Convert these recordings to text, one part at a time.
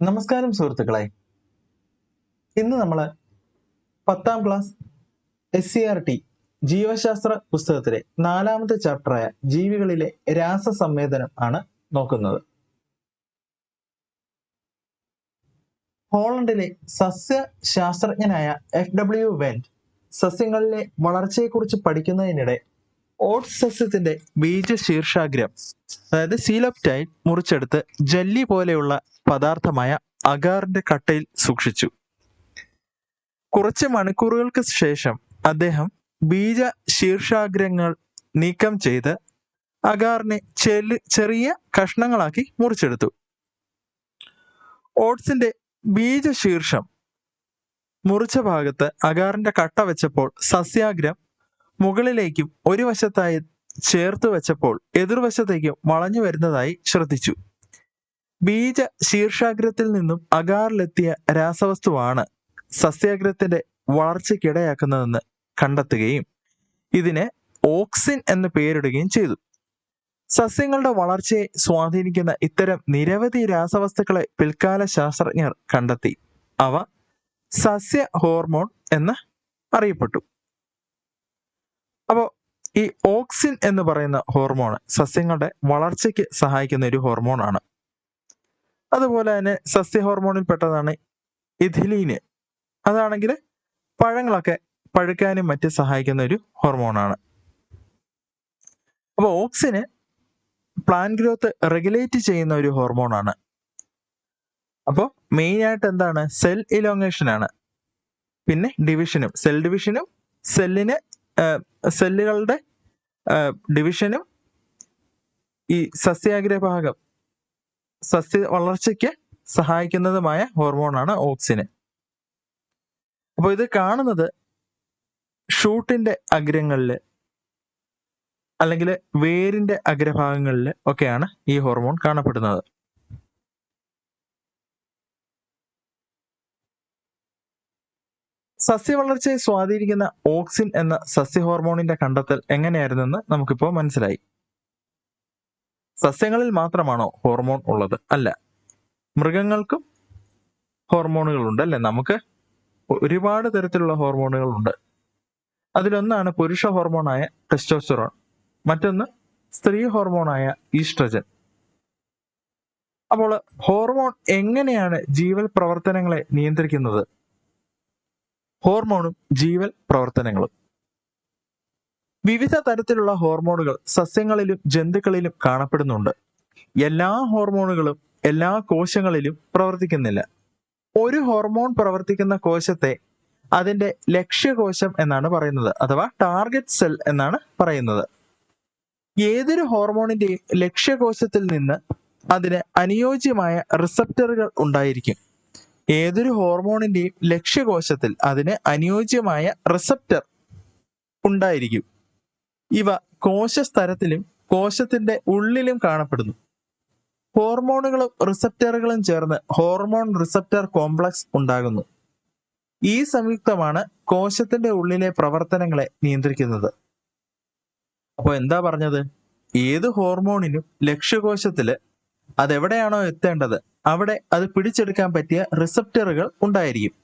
നമസ്കാരം സുഹൃത്തുക്കളെ. ഇന്ന് നമ്മൾ പത്താം class S C R T ജീവശാസ്ത്ര പുസ്തകത്തിലെ നാലാമത്തെ ചാപ്റ്ററായ ജീവികളിലെ രാസസംവേദനം ആണ് നോക്കുന്നത്. ഹോളണ്ടിലെ സസ്യശാസ്ത്രജ്ഞനായ എഫ് ഡബ്ല്യു വെന്റ് സസ്യങ്ങളിലെ വളർച്ചയെക്കുറിച്ച് പഠിക്കുന്നതിനിടെ ഓട്സ് സസ്യത്തിന്റെ ബീജ ശീർഷാഗ്രം അതായത് സീലപ്റ്റൈൻ മുറിച്ചെടുത്ത് ജല്ലി പോലെയുള്ള പദാർത്ഥമായ അഗാറിന്റെ കട്ടയിൽ സൂക്ഷിച്ചു. കുറച്ച് മണിക്കൂറുകൾക്ക് ശേഷം അദ്ദേഹം ബീജ ശീർഷാഗ്രങ്ങൾ നീക്കം ചെയ്ത് അഗാറിനെ ചെൽ ചെറിയ കഷ്ണങ്ങളാക്കി മുറിച്ചെടുത്തു. ഓട്സിന്റെ ബീജശീർഷം മുറിച്ച ഭാഗത്ത് അഗാറിന്റെ കട്ട വെച്ചപ്പോൾ സസ്യാഗ്രം മുകളിലേക്കും ഒരു വശത്തായി ചേർത്ത് വെച്ചപ്പോൾ എതിർവശത്തേക്കും വളഞ്ഞു വരുന്നതായി ശ്രദ്ധിച്ചു. ബീജ ശീർഷാഗ്രത്തിൽ നിന്നും അകാറിലെത്തിയ രാസവസ്തുവാണ് സസ്യാഗ്രത്തിന്റെ വളർച്ചയ്ക്കിടയാക്കുന്നതെന്ന് കണ്ടെത്തുകയും ഇതിന് ഓക്സിൻ എന്ന് പേരിടുകയും ചെയ്തു. സസ്യങ്ങളുടെ വളർച്ചയെ സ്വാധീനിക്കുന്ന ഇത്തരം നിരവധി രാസവസ്തുക്കളെ പിൽക്കാല ശാസ്ത്രജ്ഞർ കണ്ടെത്തി. അവ സസ്യ ഹോർമോൺ എന്ന് അറിയപ്പെട്ടു. അപ്പോൾ ഈ ഓക്സിൻ എന്ന് പറയുന്ന ഹോർമോൺ സസ്യങ്ങളുടെ വളർച്ചയ്ക്ക് സഹായിക്കുന്ന ഒരു ഹോർമോണാണ്. അതുപോലെ തന്നെ സസ്യ ഹോർമോണിൽ പെട്ടതാണ് ഇഥിലീന്. അതാണെങ്കിൽ പഴങ്ങളൊക്കെ പഴുക്കാനും മറ്റ് സഹായിക്കുന്ന ഒരു ഹോർമോണാണ്. അപ്പോൾ ഓക്സിന് പ്ലാന്റ് ഗ്രോത്ത് റെഗുലേറ്റ് ചെയ്യുന്ന ഒരു ഹോർമോണാണ്. അപ്പോൾ മെയിൻ ആയിട്ട് എന്താണ്? സെൽ ഇലോങ്ങേഷൻ ആണ് പിന്നെ ഡിവിഷനും സെൽ ഡിവിഷനും സെല്ലിന് സെല്ലുകളുടെ ഡിവിഷനും ഈ സസ്യാഗ്രഭാഗം സസ്യ വളർച്ചയ്ക്ക് സഹായിക്കുന്നതുമായ ഹോർമോണാണ് ഓക്സിന് അപ്പോൾ ഇത് കാണുന്നത് ഷൂട്ടിന്റെ അഗ്രങ്ങളിൽ അല്ലെങ്കിൽ വേരിന്റെ അഗ്രഭാഗങ്ങളിൽ ഒക്കെയാണ് ഈ ഹോർമോൺ കാണപ്പെടുന്നത്. സസ്യ വളർച്ചയെ സ്വാധീനിക്കുന്ന ഓക്സിൻ എന്ന സസ്യ ഹോർമോണിന്റെ കണ്ടെത്തൽ എങ്ങനെയായിരുന്നെന്ന് നമുക്കിപ്പോൾ മനസ്സിലായി. സസ്യങ്ങളിൽ മാത്രമാണോ ഹോർമോൺ ഉള്ളത്? അല്ല. മൃഗങ്ങൾക്കും ഹോർമോണുകളുണ്ട് അല്ലെ? നമുക്ക് ഒരുപാട് തരത്തിലുള്ള ഹോർമോണുകളുണ്ട്. അതിലൊന്നാണ് പുരുഷ ഹോർമോണായ ടെസ്റ്റോസ്റ്ററോൺ. മറ്റൊന്ന് സ്ത്രീ ഹോർമോണായ ഈസ്ട്രജൻ. അപ്പോൾ ഹോർമോൺ എങ്ങനെയാണ് ജീവൽ പ്രവർത്തനങ്ങളെ നിയന്ത്രിക്കുന്നത്? ഹോർമോണും ജീവൽ പ്രവർത്തനങ്ങളും. വിവിധ തരത്തിലുള്ള ഹോർമോണുകൾ സസ്യങ്ങളിലും ജന്തുക്കളിലും കാണപ്പെടുന്നുണ്ട്. എല്ലാ ഹോർമോണുകളും എല്ലാ കോശങ്ങളിലും പ്രവർത്തിക്കുന്നില്ല. ഒരു ഹോർമോൺ പ്രവർത്തിക്കുന്ന കോശത്തെ അതിന്റെ ലക്ഷ്യകോശം എന്നാണ് പറയുന്നത് അഥവാ ടാർഗറ്റ് സെൽ എന്നാണ് പറയുന്നത്. ഏതൊരു ഹോർമോണിന്റെയും ലക്ഷ്യകോശത്തിൽ നിന്ന് അതിന് അനുയോജ്യമായ റിസപ്റ്ററുകൾ ഉണ്ടായിരിക്കും. ഏതൊരു ഹോർമോണിന്റെയും ലക്ഷ്യകോശത്തിൽ അതിന് അനുയോജ്യമായ റിസപ്റ്റർ ഉണ്ടായിരിക്കും. ഇവ കോശസ്തരത്തിലും കോശത്തിന്റെ ഉള്ളിലും കാണപ്പെടുന്നു. ഹോർമോണുകളും റിസപ്റ്ററുകളും ചേർന്ന് ഹോർമോൺ റിസപ്റ്റർ കോംപ്ലക്സ് ഉണ്ടാകുന്നു. ഈ സംയുക്തമാണ് കോശത്തിന്റെ ഉള്ളിലെ പ്രവർത്തനങ്ങളെ നിയന്ത്രിക്കുന്നത്. അപ്പോൾ എന്താ പറഞ്ഞത്? ഏത് ഹോർമോണിനും ലക്ഷ്യകോശത്തിൽ അതെവിടെയാണോ എത്തേണ്ടത്? അവിടെ അത് പിടിച്ചെടുക്കാൻ പറ്റിയ റിസപ്റ്ററുകൾ ഉണ്ടായിരിക്കും.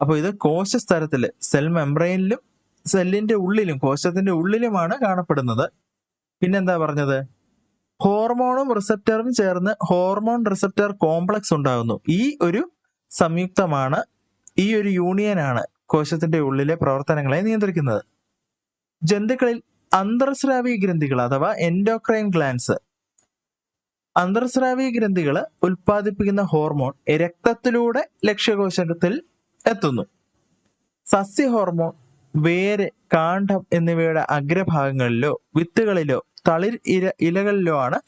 അപ്പോൾ ഇത് കോശസ്തരത്തിൽ സെൽ മെംബ്രെയിനിലും സെല്ലിന്റെ ഉള്ളിലും കോശത്തിന്റെ ഉള്ളിലുമാണ് കാണപ്പെടുന്നത്. പിന്നെന്താ പറഞ്ഞത്? ഹോർമോണും റിസപ്റ്ററും ചേർന്ന് ഹോർമോൺ റിസപ്റ്റർ കോംപ്ലക്സ് ഉണ്ടാകുന്നു. ഈ ഒരു സംയുക്തമാണ് ഈ ഒരു യൂണിയനാണ് കോശത്തിന്റെ ഉള്ളിലെ പ്രവർത്തനങ്ങളെ നിയന്ത്രിക്കുന്നത്. ജന്തുക്കളിൽ അന്തർസ്രാവി ഗ്രന്ഥികൾ അഥവാ എൻഡോക്രൈൻ ഗ്ലാൻസ് അന്തർസ്രാവി ഗ്രന്ഥികൾ ഉൽപ്പാദിപ്പിക്കുന്ന ഹോർമോൺ രക്തത്തിലൂടെ ലക്ഷ്യകോശത്തിൽ എത്തുന്നു. സസ്യ ഹോർമോൺ വേര് കാണ്ഡം എന്നിവയുടെ അഗ്രഭാഗങ്ങളിലോ വിത്തുകളിലോ തളിർ ഇര ഇലകളിലോ ആണ്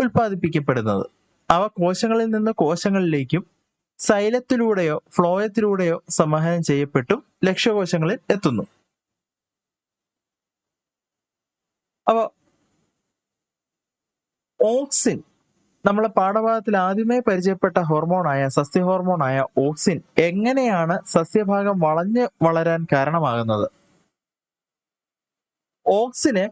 ഉൽപ്പാദിപ്പിക്കപ്പെടുന്നത്. അവ കോശങ്ങളിൽ നിന്ന് കോശങ്ങളിലേക്കും സൈലത്തിലൂടെയോ ഫ്ലോയത്തിലൂടെയോ സംവഹനം ചെയ്യപ്പെട്ടും ലക്ഷ്യകോശങ്ങളിൽ എത്തുന്നു. അപ്പോൾ ഓക്സിൻ. നമ്മളെ പാഠഭാഗത്തിൽ ആദ്യമേ പരിചയപ്പെട്ട ഹോർമോണായ സസ്യ ഹോർമോണായ ഓക്സിൻ എങ്ങനെയാണ് സസ്യഭാഗം വളഞ്ഞ് വളരാൻ കാരണമാകുന്നത്? ഓക്സിന്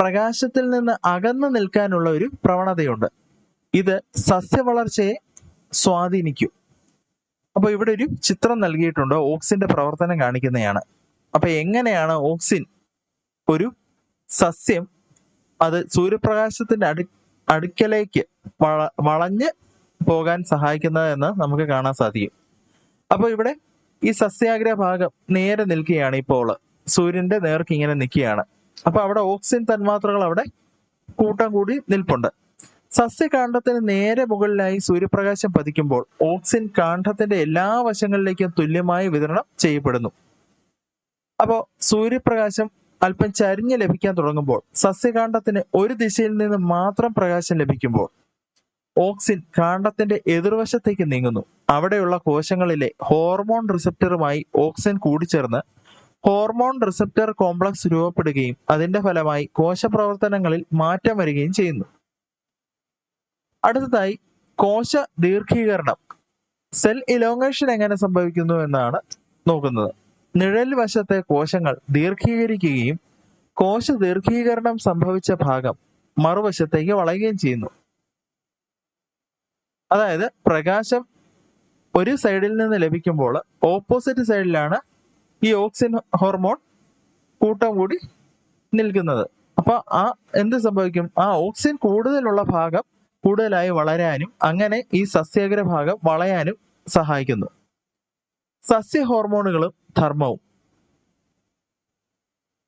പ്രകാശത്തിൽ നിന്ന് അകന്നു നിൽക്കാനുള്ള ഒരു പ്രവണതയുണ്ട്. ഇത് സസ്യവളർച്ചയെ സ്വാധീനിക്കും. അപ്പൊ ഇവിടെ ഒരു ചിത്രം നൽകിയിട്ടുണ്ട്. ഓക്സിന്റെ പ്രവർത്തനം കാണിക്കുന്നതാണ്. അപ്പൊ എങ്ങനെയാണ് ഓക്സിൻ ഒരു സസ്യം അത് സൂര്യപ്രകാശത്തിന്റെ അടു അടുക്കലേക്ക് വള വളഞ്ഞ് പോകാൻ സഹായിക്കുന്നത് എന്ന് നമുക്ക് കാണാൻ സാധിക്കും. അപ്പോൾ ഇവിടെ ഈ സസ്യാഗ്രഹ ഭാഗം നേരെ നിൽക്കുകയാണ് ഇപ്പോൾ. സൂര്യന്റെ നേർക്ക് ഇങ്ങനെ നിൽക്കുകയാണ്. അപ്പൊ അവിടെ ഓക്സിജൻ തന്മാത്രകൾ അവിടെ കൂട്ടം കൂടി നിൽപ്പുണ്ട്. സസ്യകാന്ഡത്തിന് നേരെ മുകളിലായി സൂര്യപ്രകാശം പതിക്കുമ്പോൾ ഓക്സിജൻ കാന്ഡത്തിന്റെ എല്ലാ വശങ്ങളിലേക്കും തുല്യമായി വിതരണം ചെയ്യപ്പെടുന്നു. അപ്പോൾ സൂര്യപ്രകാശം അല്പം ചരിഞ്ഞ് ലഭിക്കാൻ തുടങ്ങുമ്പോൾ സസ്യകാന്ഡത്തിന് ഒരു ദിശയിൽ നിന്ന് മാത്രം പ്രകാശം ലഭിക്കുമ്പോൾ ഓക്സിൻ കാണ്ഡത്തിന്റെ എതിർവശത്തേക്ക് നീങ്ങുന്നു. അവിടെയുള്ള കോശങ്ങളിലെ ഹോർമോൺ റിസപ്റ്ററുമായി ഓക്സിൻ കൂടിച്ചേർന്ന് ഹോർമോൺ റിസപ്റ്റർ കോംപ്ലക്സ് രൂപപ്പെടുകയും അതിന്റെ ഫലമായി കോശപ്രവർത്തനങ്ങളിൽ മാറ്റം വരികയും ചെയ്യുന്നു. അടുത്തതായി കോശ ദീർഘീകരണം സെൽ ഇലോങ്ങേഷൻ എങ്ങനെ സംഭവിക്കുന്നു എന്നാണ് നോക്കുന്നത്. നിഴൽ വശത്തെ കോശങ്ങൾ ദീർഘീകരിക്കുകയും കോശ ദീർഘീകരണം സംഭവിച്ച ഭാഗം മറുവശത്തേക്ക് വളയുകയും ചെയ്യുന്നു. അതായത് പ്രകാശം ഒരു സൈഡിൽ നിന്ന് ലഭിക്കുമ്പോൾ ഓപ്പോസിറ്റ് സൈഡിലാണ് ഈ ഓക്സിൻ ഹോർമോൺ കൂട്ടം കൂടി നിൽക്കുന്നത്. അപ്പൊ ആ എന്ത് സംഭവിക്കും? ആ ഓക്സിൻ കൂടുതലുള്ള ഭാഗം കൂടുതലായി വളരാനും അങ്ങനെ ഈ സസ്യാഗ്ര ഭാഗം വളയാനും സഹായിക്കുന്നു. സസ്യ ഹോർമോണുകളും ധർമ്മവും.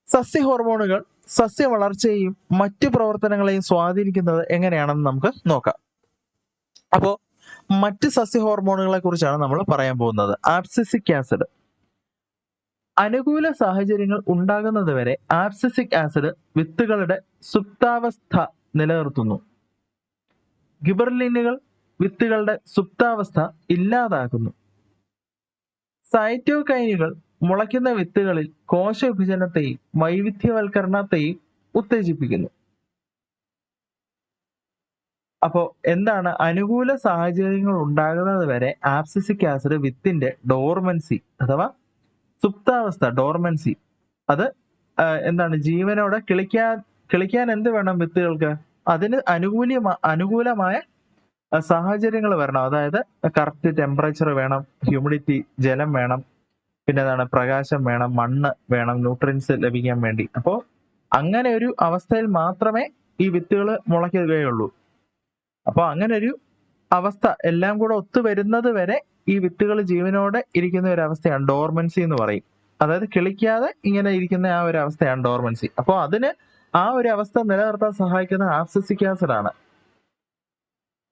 സസ്യ ഹോർമോണുകൾ സസ്യ വളർച്ചയെയും മറ്റു പ്രവർത്തനങ്ങളെയും സ്വാധീനിക്കുന്നത് എങ്ങനെയാണെന്ന് നമുക്ക് നോക്കാം. അപ്പോ മറ്റ് സസ്യ ഹോർമോണുകളെ കുറിച്ചാണ് നമ്മൾ പറയാൻ പോകുന്നത്. Abscisic acid. അനുകൂല സാഹചര്യങ്ങൾ ഉണ്ടാകുന്നത് വരെ ആബ്സിസിക് ആസിഡ് വിത്തുകളുടെ സുപ്താവസ്ഥ നിലനിർത്തുന്നു. ഗിബർലിനുകൾ വിത്തുകളുടെ സുപ്താവസ്ഥ ഇല്ലാതാക്കുന്നു. സൈറ്റോകൈനുകൾ മുളയ്ക്കുന്ന വിത്തുകളിൽ കോശ വിഭജനത്തെയും വൈവിധ്യവൽക്കരണത്തെയും ഉത്തേജിപ്പിക്കുന്നു. അപ്പോൾ എന്താണ് അനുകൂല സാഹചര്യങ്ങൾ ഉണ്ടാകുന്നത് വരെ ആപ്സിസിക് ആസിഡ് വിത്തിന്റെ ഡോർമൻസി അഥവാ സുപ്താവസ്ഥ ഡോർമൻസി. അത് എന്താണ് ജീവനോടെ കിളിക്കാൻ കിളിക്കാൻ എന്ത് വേണം വിത്തുകൾക്ക്? അതിന് അനുകൂല അനുകൂലമായ സാഹചര്യങ്ങൾ വരണം. അതായത് കറക്റ്റ് ടെമ്പറേച്ചർ വേണം ഹ്യൂമിഡിറ്റി ജലം വേണം പിന്നെ എന്താണ് പ്രകാശം വേണം മണ്ണ് വേണം ന്യൂട്രിയൻസ് ലഭിക്കാൻ വേണ്ടി. അപ്പോൾ അങ്ങനെ ഒരു അവസ്ഥയിൽ മാത്രമേ ഈ വിത്തുകൾ മുളയ്ക്കുകയുള്ളൂ. അപ്പോൾ അങ്ങനെ ഒരു അവസ്ഥ എല്ലാം കൂടെ ഒത്തുവരുന്നത് വരെ ഈ വിത്തുകൾ ജീവനോടെ ഇരിക്കുന്ന ഒരു അവസ്ഥയാണ് ഡോർമൻസി എന്ന് പറയും. അതായത് കിളിക്കാതെ ഇങ്ങനെ ഇരിക്കുന്ന ആ ഒരു അവസ്ഥയാണ് ഡോർമൻസി അപ്പോൾ അതിന് ആ ഒരു അവസ്ഥ നിലനിർത്താൻ സഹായിക്കുന്ന ആപ്സിസിക് ആസിഡ് ആണ്.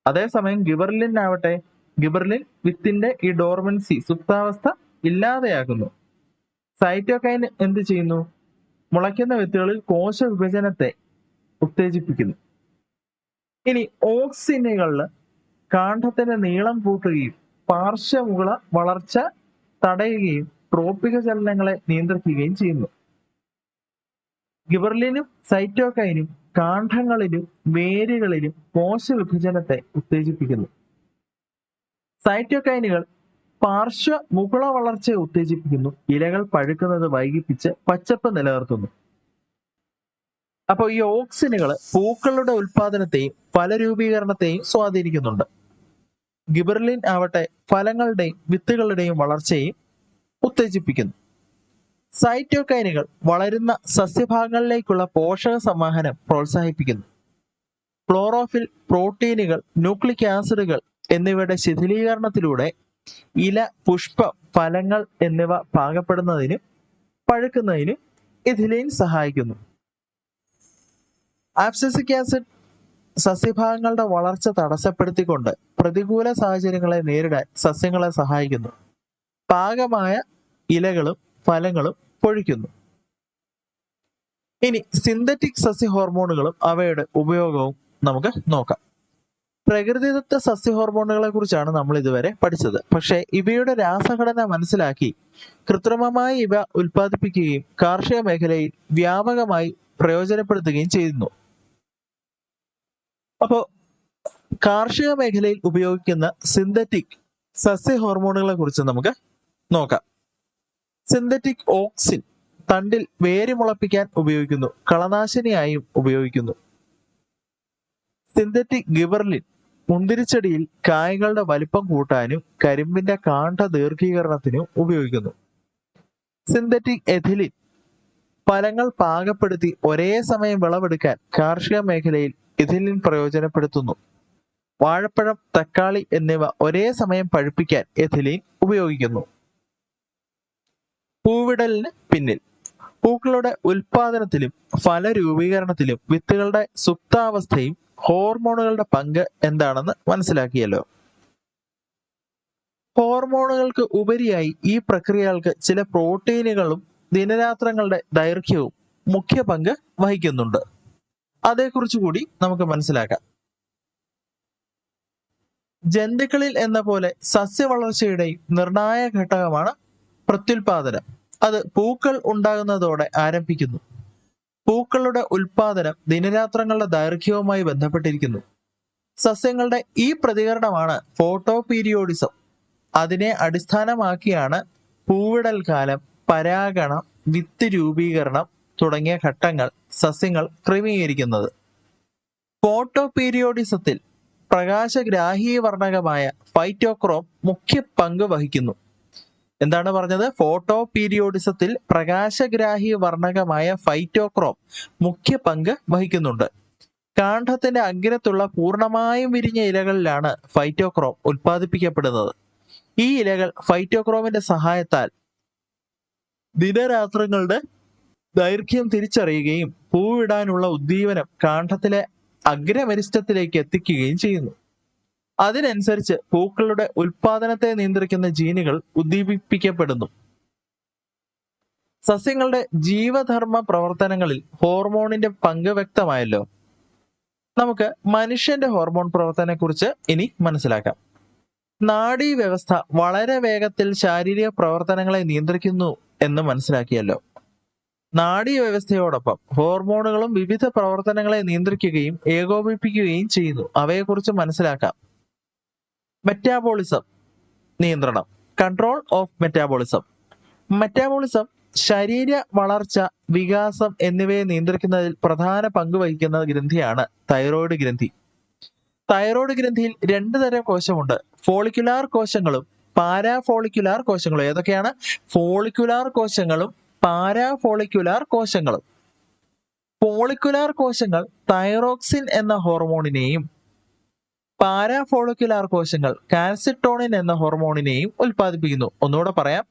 അതേസമയം ഗിബർലിൻ ആവട്ടെ ഗിബർലിൻ വിത്തിന്റെ ഈ ഡോർമൻസി സുപ്താവസ്ഥ ഇല്ലാതെയാകുന്നു. സൈറ്റോകൈൻ എന്ത് ചെയ്യുന്നു? മുളയ്ക്കുന്ന വിത്തുകളിൽ കോശ വിഭജനത്തെ ഉത്തേജിപ്പിക്കുന്നു. ഇനി ഓക്സിനുകളിൽ കാണ്ഡത്തിന്റെ നീളം കൂട്ടുകയും പാർശ്വമുകള വളർച്ച തടയുകയും ട്രോപ്പിക ചലനങ്ങളെ നിയന്ത്രിക്കുകയും ചെയ്യുന്നു. ഗിബർലിനും സൈറ്റോകൈനും കാണ്ഡങ്ങളിലും വേരുകളിലും കോശവിഭജനത്തെ ഉത്തേജിപ്പിക്കുന്നു. സൈറ്റോകൈനുകൾ പാർശ്വ മുകുള വളർച്ചയെ ഉത്തേജിപ്പിക്കുന്നു. ഇലകൾ പഴുക്കുന്നത് വൈകിപ്പിച്ച് പച്ചപ്പ് നിലനിർത്തുന്നു. അപ്പോൾ ഈ ഓക്സിനുകൾ പൂക്കളുടെ ഉൽപാദനത്തെയും ഫലരൂപീകരണത്തെയും സ്വാധീനിക്കുന്നുണ്ട്. ഗിബർലിൻ ആവട്ടെ ഫലങ്ങളുടെയും വിത്തുകളുടെയും വളർച്ചയെയും ഉത്തേജിപ്പിക്കുന്നു. സൈറ്റോകൈനുകൾ വളരുന്ന സസ്യഭാഗങ്ങളിലേക്കുള്ള പോഷക സമാഹനം പ്രോത്സാഹിപ്പിക്കുന്നു. ക്ലോറോഫിൽ പ്രോട്ടീനുകൾ ന്യൂക്ലിക് ആസിഡുകൾ എന്നിവയുടെ ശിഥിലീകരണത്തിലൂടെ ഇല പുഷ്പം ഫലങ്ങൾ എന്നിവ പാകപ്പെടുന്നതിനും പഴുക്കുന്നതിനും ഇഥിലീൻ സഹായിക്കുന്നു. ആപ്സിക് ആസിഡ് സസ്യഭാഗങ്ങളുടെ വളർച്ച തടസ്സപ്പെടുത്തിക്കൊണ്ട് പ്രതികൂല സാഹചര്യങ്ങളെ നേരിടാൻ സസ്യങ്ങളെ സഹായിക്കുന്നു. പാകമായ ഇലകളും ഫലങ്ങളും പൊഴിക്കുന്നു. ഇനി സിന്തറ്റിക് സസ്യ ഹോർമോണുകളും അവയുടെ ഉപയോഗവും നമുക്ക് നോക്കാം. പ്രകൃതിദത്ത സസ്യ ഹോർമോണുകളെ കുറിച്ചാണ് നമ്മൾ ഇതുവരെ പഠിച്ചത്. പക്ഷേ ഇവയുടെ രാസഘടന മനസ്സിലാക്കി കൃത്രിമമായി ഇവ ഉൽപ്പാദിപ്പിക്കുകയും കാർഷിക മേഖലയിൽ വ്യാപകമായി പ്രയോജനപ്പെടുത്തുകയും ചെയ്യുന്നു. അപ്പോ കാർഷിക മേഖലയിൽ ഉപയോഗിക്കുന്ന സിന്തറ്റിക് സസ്യ ഹോർമോണുകളെ കുറിച്ച് നമുക്ക് നോക്കാം. സിന്തറ്റിക് ഓക്സിൻ തണ്ടിൽ വേര് മുളപ്പിക്കാൻ ഉപയോഗിക്കുന്നു. കളനാശിനിയായും ഉപയോഗിക്കുന്നു. സിന്തറ്റിക് ഗിബർലിൻ മുന്തിരിച്ചെടിയിൽ കായകളുടെ വലിപ്പം കൂട്ടാനും കരിമ്പിന്റെ കാണ്ഡ ദീർഘീകരണത്തിനും ഉപയോഗിക്കുന്നു. സിന്തറ്റിക് എഥിലിൻ ഫലങ്ങൾ പാകപ്പെടുത്തി ഒരേ സമയം വിളവെടുക്കാൻ കാർഷിക മേഖലയിൽ എഥിലിൻ പ്രയോജനപ്പെടുത്തുന്നു. വാഴപ്പഴം തക്കാളി എന്നിവ ഒരേ സമയം പഴുപ്പിക്കാൻ എഥിലിൻ ഉപയോഗിക്കുന്നു. പൂവിടലിന് പിന്നിൽ. പൂക്കളുടെ ഉൽപാദനത്തിലും ഫല രൂപീകരണത്തിലും വിത്തുകളുടെ സുപ്താവസ്ഥയും ഹോർമോണുകളുടെ പങ്ക് എന്താണെന്ന് മനസ്സിലാക്കിയല്ലോ. ഹോർമോണുകൾക്ക് ഉപരിയായി ഈ പ്രക്രിയകൾക്ക് ചില പ്രോട്ടീനുകളും ദിനരാത്രങ്ങളുടെ ദൈർഘ്യവും മുഖ്യ പങ്ക് വഹിക്കുന്നുണ്ട്. അതേക്കുറിച്ച് കൂടി നമുക്ക് മനസ്സിലാക്കാം. ജന്തുക്കളിൽ എന്ന പോലെ സസ്യവളർച്ചയുടെയും നിർണായക ഘടകമാണ് പ്രത്യുൽപാദനം. അത് പൂക്കൾ ഉണ്ടാകുന്നതോടെ ആരംഭിക്കുന്നു. പൂക്കളുടെ ഉൽപാദനം ദിനരാത്രങ്ങളുടെ ദൈർഘ്യവുമായി ബന്ധപ്പെട്ടിരിക്കുന്നു. സസ്യങ്ങളുടെ ഈ പ്രതികരണമാണ് ഫോട്ടോ പീരിയോഡിസം അതിനെ അടിസ്ഥാനമാക്കിയാണ് പൂവിടൽ കാലം പരാഗണം വിത്ത് രൂപീകരണം തുടങ്ങിയ ഘട്ടങ്ങൾ സസ്യങ്ങൾ ക്രമീകരിക്കുന്നത്. ഫോട്ടോ പീരിയോഡിസത്തിൽ പ്രകാശഗ്രാഹീവർണകമായ ഫൈറ്റോക്രോം മുഖ്യ പങ്ക് വഹിക്കുന്നു. എന്താണ് പറഞ്ഞത്? ഫോട്ടോ പീരിയോഡിസത്തിൽ പ്രകാശഗ്രാഹി വർണകമായ ഫൈറ്റോക്രോം മുഖ്യ പങ്ക് വഹിക്കുന്നുണ്ട്. കാണ്ഡത്തിന്റെ അഗ്രത്തുള്ള പൂർണമായും വിരിഞ്ഞ ഇലകളിലാണ് ഫൈറ്റോക്രോം ഉത്പാദിപ്പിക്കപ്പെടുന്നത്. ഈ ഇലകൾ ഫൈറ്റോക്രോമിന്റെ സഹായത്താൽ ദിനരാത്രങ്ങളുടെ ദൈർഘ്യം തിരിച്ചറിയുകയും പൂവിടാനുള്ള ഉദ്ദീപനം കാണ്ഡത്തിലെ അഗ്രമരിഷ്ടത്തിലേക്ക് എത്തിക്കുകയും ചെയ്യുന്നു. അതിനനുസരിച്ച് പൂക്കളുടെ ഉൽപാദനത്തെ നിയന്ത്രിക്കുന്ന ജീനുകൾ ഉദ്ദീപിപ്പിക്കപ്പെടുന്നു. സസ്യങ്ങളുടെ ജീവധർമ്മ പ്രവർത്തനങ്ങളിൽ ഹോർമോണിന്റെ പങ്ക് വ്യക്തമായല്ലോ. നമുക്ക് മനുഷ്യന്റെ ഹോർമോൺ പ്രവർത്തനത്തെക്കുറിച്ച് ഇനി മനസ്സിലാക്കാം. നാഡീ വ്യവസ്ഥ വളരെ വേഗത്തിൽ ശാരീരിക പ്രവർത്തനങ്ങളെ നിയന്ത്രിക്കുന്നു എന്ന് മനസ്സിലാക്കിയല്ലോ. നാഡീ വ്യവസ്ഥയോടൊപ്പം ഹോർമോണുകളും വിവിധ പ്രവർത്തനങ്ങളെ നിയന്ത്രിക്കുകയും ഏകോപിപ്പിക്കുകയും ചെയ്യുന്നു. അവയെക്കുറിച്ച് മനസ്സിലാക്കാം. മെറ്റാബോളിസം നിയന്ത്രണം. കൺട്രോൾ ഓഫ് മെറ്റാബോളിസം മെറ്റാബോളിസം ശരീര വളർച്ച വികാസം എന്നിവയെ നിയന്ത്രിക്കുന്നതിൽ പ്രധാന പങ്ക് വഹിക്കുന്ന ഗ്രന്ഥിയാണ് തൈറോയിഡ് ഗ്രന്ഥി. തൈറോയിഡ് ഗ്രന്ഥിയിൽ രണ്ട് തരം കോശമുണ്ട്. ഫോളിക്കുലാർ കോശങ്ങളും പാരാഫോളിക്കുലാർ കോശങ്ങളും. ഏതൊക്കെയാണ്? ഫോളിക്കുലാർ കോശങ്ങളും പാരാഫോളിക്കുലാർ കോശങ്ങളും. ഫോളിക്കുലാർ കോശങ്ങൾ തൈറോക്സിൻ എന്ന ഹോർമോണിനെയും പാരാഫോളിക്കുലാർ കോശങ്ങൾ കാൽസിട്ടോണിൻ എന്ന ഹോർമോണിനെയും ഉൽപ്പാദിപ്പിക്കുന്നു. ഒന്നുകൂടെ പറയാം.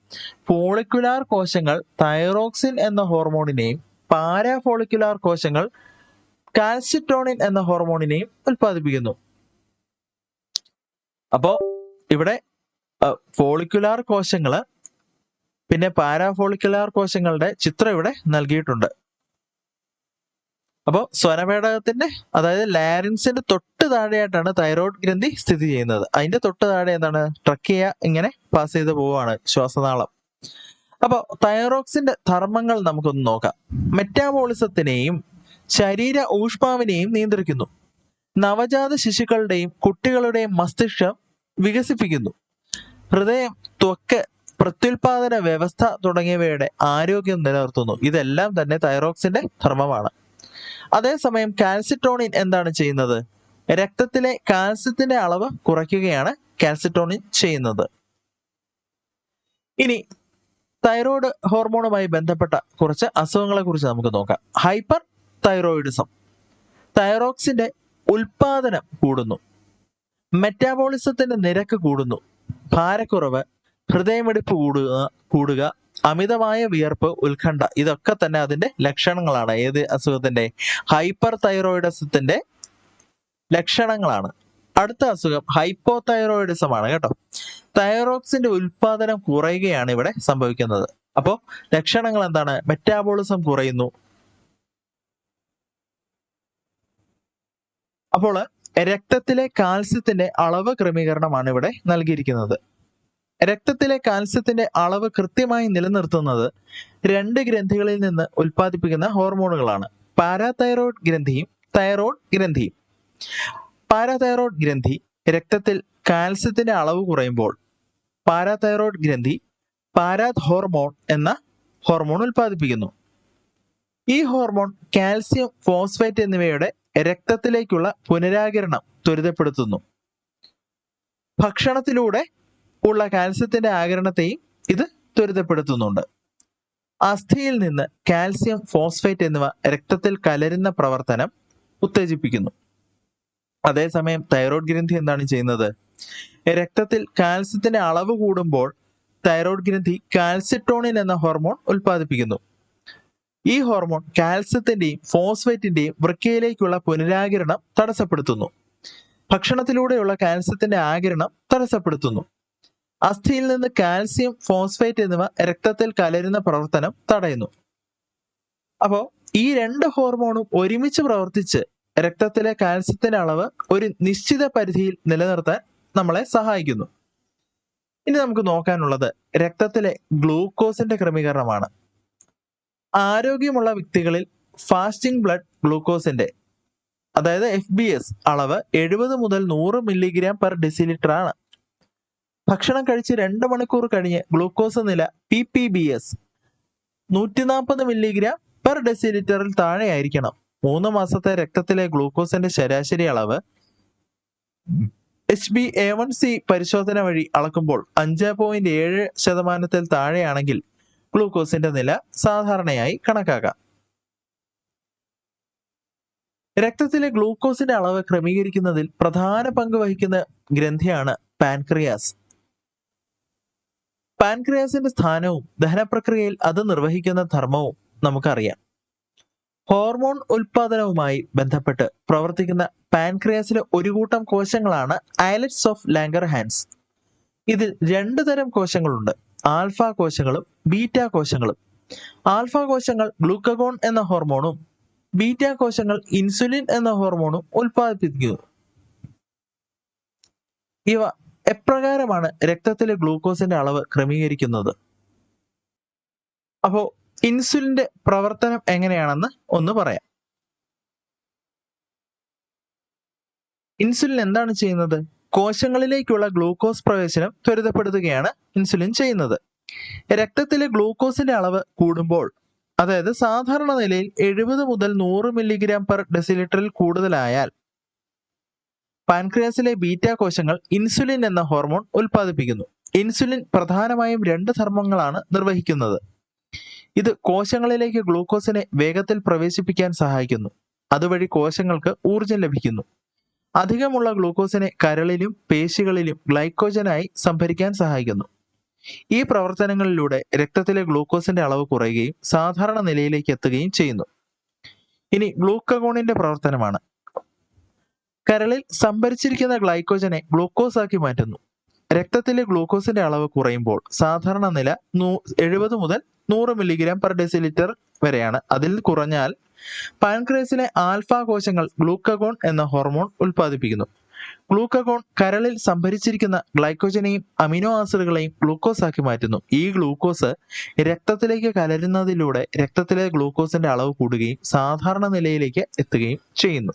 ഫോളിക്കുലാർ കോശങ്ങൾ തൈറോക്സിൻ എന്ന ഹോർമോണിനെയും പാരാഫോളിക്കുലാർ കോശങ്ങൾ കാൽസിട്ടോണിൻ എന്ന ഹോർമോണിനെയും ഉൽപ്പാദിപ്പിക്കുന്നു. അപ്പോ ഇവിടെ ഫോളിക്കുലാർ കോശങ്ങൾ പിന്നെ പാരാഫോളിക്കുലാർ കോശങ്ങളുടെ ചിത്രം ഇവിടെ നൽകിയിട്ടുണ്ട്. അപ്പോൾ സ്വരമേടകത്തിന്റെ അതായത് ലാരിൻസിന്റെ തൊട്ട് താഴെയായിട്ടാണ് തൈറോയ്ഡ് ഗ്രന്ഥി സ്ഥിതി ചെയ്യുന്നത്. അതിന്റെ തൊട്ട് താഴെ എന്താണ്? ട്രക്കിയ ഇങ്ങനെ പാസ് ചെയ്ത് പോവുകയാണ് ശ്വാസനാളം. അപ്പോൾ തൈറോക്സിന്റെ ധർമ്മങ്ങൾ നമുക്കൊന്ന് നോക്കാം. മെറ്റാബോളിസത്തിനെയും ശരീര ഊഷ്മാവിനെയും നിയന്ത്രിക്കുന്നു. നവജാത ശിശുക്കളുടെയും കുട്ടികളുടെയും മസ്തിഷ്കം വികസിപ്പിക്കുന്നു. ഹൃദയം ത്വക്ക് പ്രത്യുൽപാദന വ്യവസ്ഥ തുടങ്ങിയവയുടെ ആരോഗ്യം നിലനിർത്തുന്നു. ഇതെല്ലാം തന്നെ തൈറോക്സിന്റെ ധർമ്മമാണ്. അതേസമയം കാൽസിട്രോണിൻ എന്താണ് ചെയ്യുന്നത്? രക്തത്തിലെ കാൽസ്യത്തിന്റെ അളവ് കുറയ്ക്കുകയാണ് കാൽസിട്രോണിൻ ചെയ്യുന്നത്. ഇനി തൈറോയ്ഡ് ഹോർമോണുമായി ബന്ധപ്പെട്ട കുറച്ച് അസുഖങ്ങളെ കുറിച്ച് നമുക്ക് നോക്കാം. Hyper thyroidism. തൈറോക്സിന്റെ ഉൽപാദനം കൂടുന്നു. മെറ്റാബോളിസത്തിന്റെ നിരക്ക് കൂടുന്നു. ഭാരക്കുറവ് ഹൃദയമിടിപ്പ് കൂടുക കൂടുക അമിതമായ വിയർപ്പ് ഉത്കണ്ഠ ഇതൊക്കെ തന്നെ അതിന്റെ ലക്ഷണങ്ങളാണ്. ഏത് അസുഖത്തിന്റെ? ഹൈപ്പർ തൈറോയിഡസത്തിന്റെ ലക്ഷണങ്ങളാണ്. അടുത്ത അസുഖം ഹൈപ്പോ തൈറോയിഡിസം ആണ് കേട്ടോ. തൈറോക്സിന്റെ ഉൽപാദനം കുറയുകയാണ് ഇവിടെ സംഭവിക്കുന്നത്. അപ്പോൾ ലക്ഷണങ്ങൾ എന്താണ്? മെറ്റാബോളിസം കുറയുന്നു. അപ്പോൾ രക്തത്തിലെ കാൽസ്യത്തിന്റെ അളവ് ക്രമീകരണമാണ് ഇവിടെ നൽകിയിരിക്കുന്നത്. രക്തത്തിലെ കാൽസ്യത്തിന്റെ അളവ് കൃത്യമായി നിലനിർത്തുന്നത് രണ്ട് ഗ്രന്ഥികളിൽ നിന്ന് ഉൽപ്പാദിപ്പിക്കുന്ന ഹോർമോണുകളാണ്. പാരാതൈറോയ്ഡ് ഗ്രന്ഥിയും തൈറോയ്ഡ് ഗ്രന്ഥിയും. പാരാതൈറോയ്ഡ് ഗ്രന്ഥി രക്തത്തിൽ കാൽസ്യത്തിന്റെ അളവ് കുറയുമ്പോൾ പാരാതൈറോയ്ഡ് ഗ്രന്ഥി പാരാത് ഹോർമോൺ എന്ന ഹോർമോൺ ഉൽപ്പാദിപ്പിക്കുന്നു. ഈ ഹോർമോൺ കാൽസ്യം ഫോസ്ഫേറ്റ് എന്നിവയുടെ രക്തത്തിലേക്കുള്ള പുനരാകിരണം ത്വരിതപ്പെടുത്തുന്നു. ഭക്ഷണത്തിലൂടെ ഉള്ള കാൽസ്യത്തിന്റെ ആകരണത്തെയും ഇത് ത്വരിതപ്പെടുത്തുന്നുണ്ട്. അസ്ഥിയിൽ നിന്ന് കാൽസ്യം ഫോസ്ഫേറ്റ് എന്നിവ രക്തത്തിൽ കലരുന്ന പ്രവർത്തനം ഉത്തേജിപ്പിക്കുന്നു. അതേസമയം തൈറോയ്ഡ് ഗ്രന്ഥി എന്താണ് ചെയ്യുന്നത്? രക്തത്തിൽ കാൽസ്യത്തിന്റെ അളവ് കൂടുമ്പോൾ തൈറോയ്ഡ് ഗ്രന്ഥി കാൽസിറ്റോണിൻ എന്ന ഹോർമോൺ ഉൽപ്പാദിപ്പിക്കുന്നു. ഈ ഹോർമോൺ കാൽസ്യത്തിന്റെയും ഫോസ്ഫേറ്റിന്റെയും വൃക്കയിലേക്കുള്ള പുനരാകിരണം തടസ്സപ്പെടുത്തുന്നു. ഭക്ഷണത്തിലൂടെയുള്ള കാൽസ്യത്തിന്റെ ആകിരണം തടസ്സപ്പെടുത്തുന്നു. അസ്ഥിയിൽ നിന്ന് കാൽസ്യം ഫോസ്ഫേറ്റ് എന്നിവ രക്തത്തിൽ കലരുന്ന പ്രവർത്തനം തടയുന്നു. അപ്പോൾ ഈ രണ്ട് ഹോർമോണും ഒരുമിച്ച് പ്രവർത്തിച്ച് രക്തത്തിലെ കാൽസ്യത്തിന്റെ അളവ് ഒരു നിശ്ചിത പരിധിയിൽ നിലനിർത്താൻ നമ്മളെ സഹായിക്കുന്നു. ഇനി നമുക്ക് നോക്കാനുള്ളത് രക്തത്തിലെ ഗ്ലൂക്കോസിന്റെ ക്രമീകരണമാണ്. ആരോഗ്യമുള്ള വ്യക്തികളിൽ ഫാസ്റ്റിംഗ് ബ്ലഡ് ഗ്ലൂക്കോസിന്റെ അതായത് എഫ് ബി എസ് അളവ് എഴുപത് മുതൽ നൂറ് മില്ലിഗ്രാം പെർ ഡെസിലിറ്റർ ആണ് ഭക്ഷണം കഴിച്ച് രണ്ട് മണിക്കൂർ കഴിഞ്ഞ് ഗ്ലൂക്കോസ് നില പി പി ബി എസ് നൂറ്റി നാൽപ്പത് മില്ലിഗ്രാം പെർ ഡെസിലിറ്ററിൽ താഴെ ആയിരിക്കണം മൂന്ന് മാസത്തെ രക്തത്തിലെ ഗ്ലൂക്കോസിന്റെ ശരാശരി അളവ് H B A one C പരിശോധന വഴി അളക്കുമ്പോൾ അഞ്ച് പോയിന്റ് ഏഴ് ശതമാനത്തിൽ താഴെയാണെങ്കിൽ ഗ്ലൂക്കോസിന്റെ നില സാധാരണയായി കണക്കാക്കാം. രക്തത്തിലെ ഗ്ലൂക്കോസിന്റെ അളവ് ക്രമീകരിക്കുന്നതിൽ പ്രധാന പങ്ക് വഹിക്കുന്ന ഗ്രന്ഥിയാണ് പാൻക്രിയാസ്. പാൻക്രിയാസിന്റെ സ്ഥാനവും ദഹനപ്രക്രിയയിൽ അത് നിർവഹിക്കുന്ന ധർമ്മവും നമുക്കറിയാം. ഹോർമോൺ ഉൽപാദനവുമായി ബന്ധപ്പെട്ട് പ്രവർത്തിക്കുന്ന പാൻക്രിയാസിലെ ഒരു കൂട്ടം കോശങ്ങളാണ് ഐലറ്റ്സ് ഓഫ് ലാംഗർ ഹാൻഡ്സ് ഇതിൽ രണ്ടു തരം കോശങ്ങളുണ്ട്. ആൽഫ കോശങ്ങളും ബീറ്റ കോശങ്ങളും. ആൽഫ കോശങ്ങൾ ഗ്ലൂക്കഗോൺ എന്ന ഹോർമോണും ബീറ്റ കോശങ്ങൾ ഇൻസുലിൻ എന്ന ഹോർമോണും ഉൽപ്പാദിപ്പിക്കുന്നു. ഇവ എപ്രകാരമാണ് രക്തത്തിലെ ഗ്ലൂക്കോസിന്റെ അളവ് ക്രമീകരിക്കുന്നത്? അപ്പോ ഇൻസുലിന്റെ പ്രവർത്തനം എങ്ങനെയാണെന്ന് ഒന്ന് പറയാം. ഇൻസുലിൻ എന്താണ് ചെയ്യുന്നത്? കോശങ്ങളിലേക്കുള്ള ഗ്ലൂക്കോസ് പ്രവേശനം ത്വരിതപ്പെടുത്തുകയാണ് ഇൻസുലിൻ ചെയ്യുന്നത്. രക്തത്തിലെ ഗ്ലൂക്കോസിന്റെ അളവ് കൂടുമ്പോൾ അതായത് സാധാരണ നിലയിൽ എഴുപത് മുതൽ നൂറ് മില്ലിഗ്രാം പെർ ഡെസിലിറ്ററിൽ കൂടുതലായാൽ പാൻക്രിയാസിലെ ബീറ്റ കോശങ്ങൾ ഇൻസുലിൻ എന്ന ഹോർമോൺ ഉൽപ്പാദിപ്പിക്കുന്നു. ഇൻസുലിൻ പ്രധാനമായും രണ്ട് ധർമ്മങ്ങളാണ് നിർവഹിക്കുന്നത്. ഇത് കോശങ്ങളിലേക്ക് ഗ്ലൂക്കോസിനെ വേഗത്തിൽ പ്രവേശിപ്പിക്കാൻ സഹായിക്കുന്നു. അതുവഴി കോശങ്ങൾക്ക് ഊർജം ലഭിക്കുന്നു. അധികമുള്ള ഗ്ലൂക്കോസിനെ കരളിലും പേശികളിലും ഗ്ലൈക്കോജനായി സംഭരിക്കാൻ സഹായിക്കുന്നു. ഈ പ്രവർത്തനങ്ങളിലൂടെ രക്തത്തിലെ ഗ്ലൂക്കോസിന്റെ അളവ് കുറയുകയും സാധാരണ നിലയിലേക്ക് എത്തുകയും ചെയ്യുന്നു. ഇനി ഗ്ലൂക്കഗോണിന്റെ പ്രവർത്തനമാണ്. കരളിൽ സംഭരിച്ചിരിക്കുന്ന ഗ്ലൈക്കോജനെ ഗ്ലൂക്കോസ് ആക്കി മാറ്റുന്നു. രക്തത്തിലെ ഗ്ലൂക്കോസിന്റെ അളവ് കുറയുമ്പോൾ സാധാരണ നില നൂ എഴുപത് മുതൽ നൂറ് മില്ലിഗ്രാം പെർ ഡെസിലിറ്റർ വരെയാണ്. അതിൽ കുറഞ്ഞാൽ പാൻക്രിയസിലെ ആൽഫ കോശങ്ങൾ ഗ്ലൂക്കഗോൺ എന്ന ഹോർമോൺ ഉൽപ്പാദിപ്പിക്കുന്നു. ഗ്ലൂക്കഗോൺ കരളിൽ സംഭരിച്ചിരിക്കുന്ന ഗ്ലൈക്കോജനെയും അമിനോ ആസിഡുകളെയും ഗ്ലൂക്കോസ് ആക്കി മാറ്റുന്നു. ഈ ഗ്ലൂക്കോസ് രക്തത്തിലേക്ക് കലരുന്നതിലൂടെ രക്തത്തിലെ ഗ്ലൂക്കോസിന്റെ അളവ് കൂടുകയും സാധാരണ നിലയിലേക്ക് എത്തുകയും ചെയ്യുന്നു.